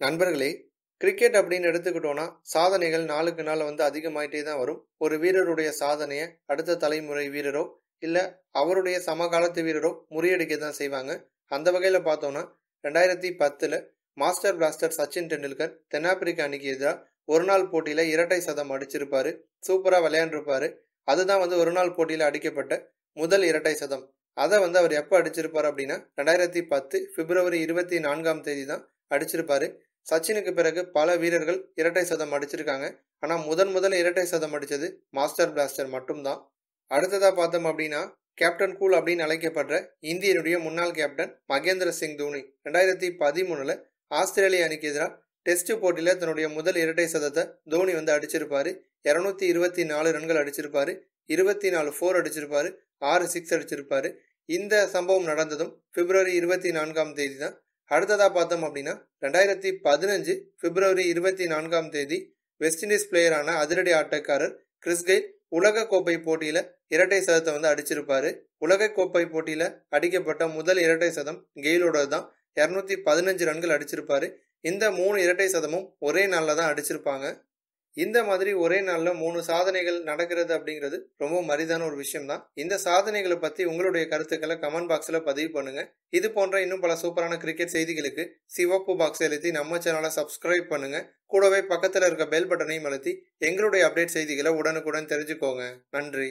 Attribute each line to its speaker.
Speaker 1: நண்பர்களே கிரிக்கெட் அப்படின்னு எடுத்துக்கிட்டோன்னா சாதனைகள் நாளுக்கு நாள் வந்து அதிகமாயிட்டே தான் வரும். ஒரு வீரருடைய சாதனையை அடுத்த தலைமுறை வீரரோ இல்லை அவருடைய சமகாலத்து வீரரோ முறியடிக்க தான் செய்வாங்க. அந்த வகையில் பார்த்தோன்னா ரெண்டாயிரத்தி பத்தில் மாஸ்டர் பிளாஸ்டர் சச்சின் டெண்டுல்கர் தென்னாப்பிரிக்கா அணிக்கு எதிராக ஒரு நாள் போட்டியில் இரட்டை சதம் அடிச்சிருப்பாரு. சூப்பராக விளையாண்டுருப்பாரு. அதுதான் வந்து ஒரு நாள் போட்டியில் அடிக்கப்பட்ட முதல் இரட்டை சதம். அதை வந்து அவர் எப்போ அடிச்சிருப்பார் அப்படின்னா ரெண்டாயிரத்தி பத்து பிப்ரவரி இருபத்தி நான்காம் தேதி தான் அடிச்சிருப்பாரு. சச்சினுக்கு பிறகு பல வீரர்கள் இரட்டை சதம் அடிச்சிருக்காங்க. ஆனால் முதன் முதல் இரட்டை சதம் அடித்தது மாஸ்டர் பிளாஸ்டர் மட்டும்தான். அடுத்ததாக பார்த்தோம் அப்படின்னா கேப்டன் கூல் அப்படின்னு அழைக்கப்படுற இந்தியனுடைய முன்னாள் கேப்டன் மகேந்திர சிங் தோனி. ரெண்டாயிரத்தி பதிமூணில் ஆஸ்திரேலிய அணிக்கு எதிராக டெஸ்ட் போட்டியில் தன்னுடைய முதல் இரட்டை சதத்தை தோனி வந்து அடிச்சிருப்பாரு. இரநூத்தி இருபத்தி நாலு ரன்கள் அடிச்சிருப்பாரு. இருபத்தி நாலு ஃபோர் அடிச்சிருப்பாரு. ஆறு சிக்ஸ் அடிச்சிருப்பாரு. இந்த சம்பவம் நடந்ததும் பிப்ரவரி இருபத்தி நான்காம் தேதி தான் அடுத்ததாக பார்த்தோம் அப்படின்னா ரெண்டாயிரத்தி பதினஞ்சு பிப்ரவரி இருபத்தி நான்காம் தேதி வெஸ்ட் இண்டீஸ் பிளேயரான அதிரடி ஆட்டக்காரர் கிறிஸ்கெயில் உலக கோப்பை போட்டியில் இரட்டை சதத்தை வந்து அடிச்சிருப்பாரு. உலக கோப்பை போட்டியில் அடிக்கப்பட்ட முதல் இரட்டை சதம் கெயிலோட தான். இரநூத்தி பதினஞ்சு ரன்கள் அடிச்சிருப்பாரு. இந்த மூணு இரட்டை சதமும் ஒரே நாளில் தான் அடிச்சிருப்பாங்க. இந்த மாதிரி ஒரே நாளில் மூணு சாதனைகள் நடக்கிறது அப்படிங்கிறது ரொம்ப மரிதான ஒரு விஷயம் தான் இந்த சாதனைகளை பற்றி உங்களுடைய கருத்துக்களை கமெண்ட் பாக்ஸில் பதிவு பண்ணுங்க. இது போன்ற இன்னும் பல சூப்பரான கிரிக்கெட் செய்திகளுக்கு சிவப்பு பாக்ஸ் எழுதி நம்ம சேனலை சப்ஸ்கிரைப் பண்ணுங்க. கூடவே பக்கத்தில் இருக்க பெல் பட்டனையும் அழுத்தி எங்களுடைய அப்டேட் செய்திகளை உடனுக்குடன் தெரிஞ்சுக்கோங்க. நன்றி.